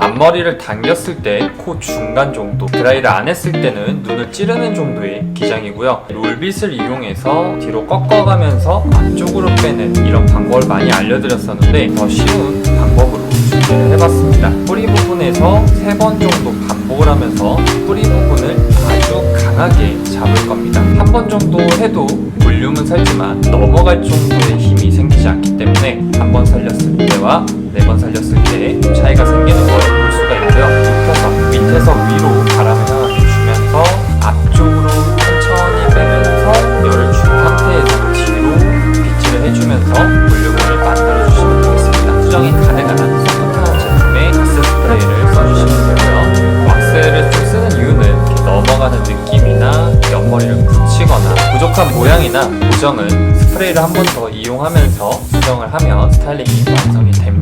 앞머리를 당겼을 때 코 중간 정도 드라이를 안 했을 때는 눈을 찌르는 정도의 기장이고요. 롤빗을 이용해서 뒤로 꺾어가면서 앞쪽으로 빼는 이런 방법을 많이 알려드렸었는데 더 쉬운 방법으로 준비를 해봤습니다. 뿌리 부분에서 세번 정도 반복을 하면서 뿌리 부분을 아주 강하게 잡을 겁니다. 한 번 정도 해도 볼륨은 살지만 넘어갈 정도의 힘이 생기지 않기 때문에 한 번 살렸을 때와 네번 살렸을 때 차이가 생기는 걸 볼 수가 있고요. 눕혀서 밑에서 위로 바람을 주면서 앞쪽으로 천천히 빼면서 열을 준 상태에서 뒤로 빗질을 해주면서 볼륨을 만들어주시면 되겠습니다. 수정이 가능한 소프트한 제품의 가스 스프레이를 써주시면 되고요. 왁스를 좀 쓰는 이유는 이렇게 넘어가는 느낌이나 옆머리를 붙이거나 부족한 모양이나 고정은 스프레이를 한 번 더 이용하면서 수정을 하면 스타일링이 완성이 됩니다.